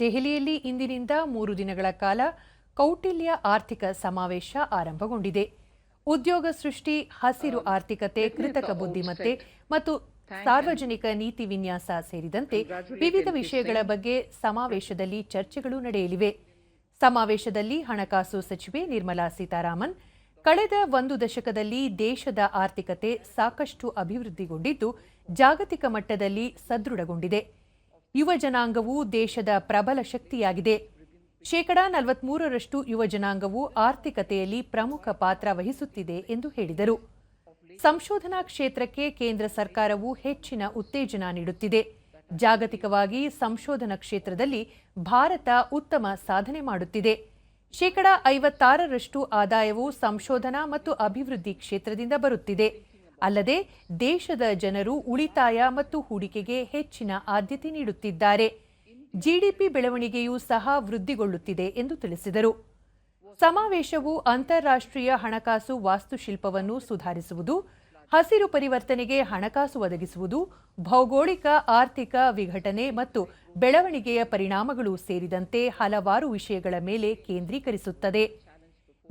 ದೆಹಲಿಯಲ್ಲಿ ಇಂದಿನಿಂದ ಮೂರು ದಿನಗಳ ಕಾಲ ಕೌಟಿಲ್ಯ ಆರ್ಥಿಕ ಸಮಾವೇಶ ಆರಂಭಗೊಂಡಿದೆ. ಉದ್ಯೋಗ ಸೃಷ್ಟಿ ಹಸಿರು ಆರ್ಥಿಕತೆ ಕೃತಕ ಬುದ್ಧಿಮತ್ತೆ ಮತ್ತು ಸಾರ್ವಜನಿಕ ನೀತಿ ವಿನ್ಯಾಸ ಸೇರಿದಂತೆ ವಿವಿಧ ವಿಷಯಗಳ ಬಗ್ಗೆ ಸಮಾವೇಶದಲ್ಲಿ ಚರ್ಚೆಗಳು ನಡೆಯಲಿವೆ. ಸಮಾವೇಶದಲ್ಲಿ ಹಣಕಾಸು ಸಚಿವೆ ನಿರ್ಮಲಾ ಸೀತಾರಾಮನ್ ಕಳೆದ ಒಂದು ದಶಕದಲ್ಲಿ ದೇಶದ ಆರ್ಥಿಕತೆ ಸಾಕಷ್ಟು ಅಭಿವೃದ್ಧಿಗೊಂಡಿದ್ದು ಜಾಗತಿಕ ಮಟ್ಟದಲ್ಲಿ ಸದೃಢಗೊಂಡಿದೆ. ಯುವ ಜನಾಂಗವು ದೇಶದ ಪ್ರಬಲ ಶಕ್ತಿಯಾಗಿದೆ. ಶೇಕಡ ನಲವತ್ಮೂರರಷ್ಟು ಯುವ ಜನಾಂಗವು ಆರ್ಥಿಕತೆಯಲ್ಲಿ ಪ್ರಮುಖ ಪಾತ್ರ ವಹಿಸುತ್ತಿದೆ ಎಂದು ಹೇಳಿದರು. ಸಂಶೋಧನಾ ಕ್ಷೇತ್ರಕ್ಕೆ ಕೇಂದ್ರ ಸರ್ಕಾರವು ಹೆಚ್ಚಿನ ಉತ್ತೇಜನ ನೀಡುತ್ತಿದೆ. ಜಾಗತಿಕವಾಗಿ ಸಂಶೋಧನಾ ಕ್ಷೇತ್ರದಲ್ಲಿ ಭಾರತ ಉತ್ತಮ ಸಾಧನೆ ಮಾಡುತ್ತಿದೆ. ಶೇಕಡ ಐವತ್ತಾರರಷ್ಟು ಆದಾಯವು ಸಂಶೋಧನಾ ಮತ್ತು ಅಭಿವೃದ್ಧಿ ಕ್ಷೇತ್ರದಿಂದ ಬರುತ್ತಿದೆ. ಅಲ್ಲದೆ ದೇಶದ ಜನರು ಉಳಿತಾಯ ಮತ್ತು ಹೂಡಿಕೆಗೆ ಹೆಚ್ಚಿನ ಆದ್ಯತೆ ನೀಡುತ್ತಿದ್ದಾರೆ. ಜಿಡಿಪಿ ಬೆಳವಣಿಗೆಯೂ ಸಹ ವೃದ್ಧಿಗೊಳ್ಳುತ್ತಿದೆ ಎಂದು ತಿಳಿಸಿದರು. ಸಮಾವೇಶವು ಅಂತಾರಾಷ್ಟ್ರೀಯ ಹಣಕಾಸು ವಾಸ್ತುಶಿಲ್ಪವನ್ನು ಸುಧಾರಿಸುವುದು, ಹಸಿರು ಪರಿವರ್ತನೆಗೆ ಹಣಕಾಸು ಒದಗಿಸುವುದು, ಭೌಗೋಳಿಕ, ಆರ್ಥಿಕ ವಿಘಟನೆ ಮತ್ತು ಬೆಳವಣಿಗೆಯ ಪರಿಣಾಮಗಳು ಸೇರಿದಂತೆ ಹಲವಾರು ವಿಷಯಗಳ ಮೇಲೆ ಕೇಂದ್ರೀಕರಿಸುತ್ತದೆ.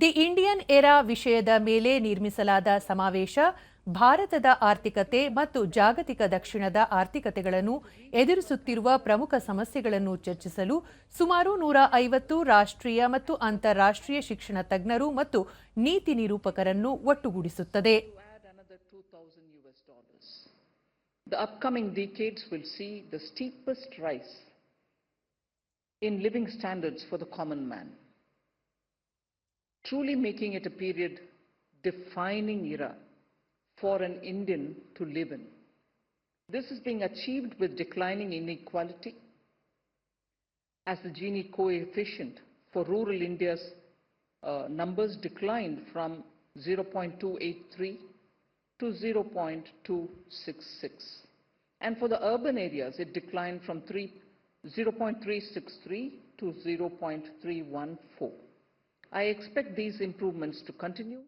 ದಿ ಇಂಡಿಯನ್ ಎರಾ ವಿಷಯದ ಮೇಲೆ ನಿರ್ಮಿಸಲಾದ ಸಮಾವೇಶ ಭಾರತದ ಆರ್ಥಿಕತೆ ಮತ್ತು ಜಾಗತಿಕ ದಕ್ಷಿಣದ ಆರ್ಥಿಕತೆಗಳನ್ನು ಎದುರಿಸುತ್ತಿರುವ ಪ್ರಮುಖ ಸಮಸ್ಯೆಗಳನ್ನು ಚರ್ಚಿಸಲು ಸುಮಾರು ನೂರ ಐವತ್ತು ರಾಷ್ಟ್ರೀಯ ಮತ್ತು ಅಂತಾರಾಷ್ಟ್ರೀಯ ಶಿಕ್ಷಣ ತಜ್ಞರು ಮತ್ತು ನೀತಿ ನಿರೂಪಕರನ್ನು ಒಟ್ಟುಗೂಡಿಸುತ್ತದೆ. What another two thousand U S dollars the upcoming decades will see the steepest rise in living standards for the common man truly making it period defining era for an Indian to live in. This is being achieved with declining inequality as the Gini coefficient for rural India's uh, numbers declined from 0.283 to 0.266. And for the urban areas, it declined from 3, 0.363 to 0.314. I expect these improvements to continue.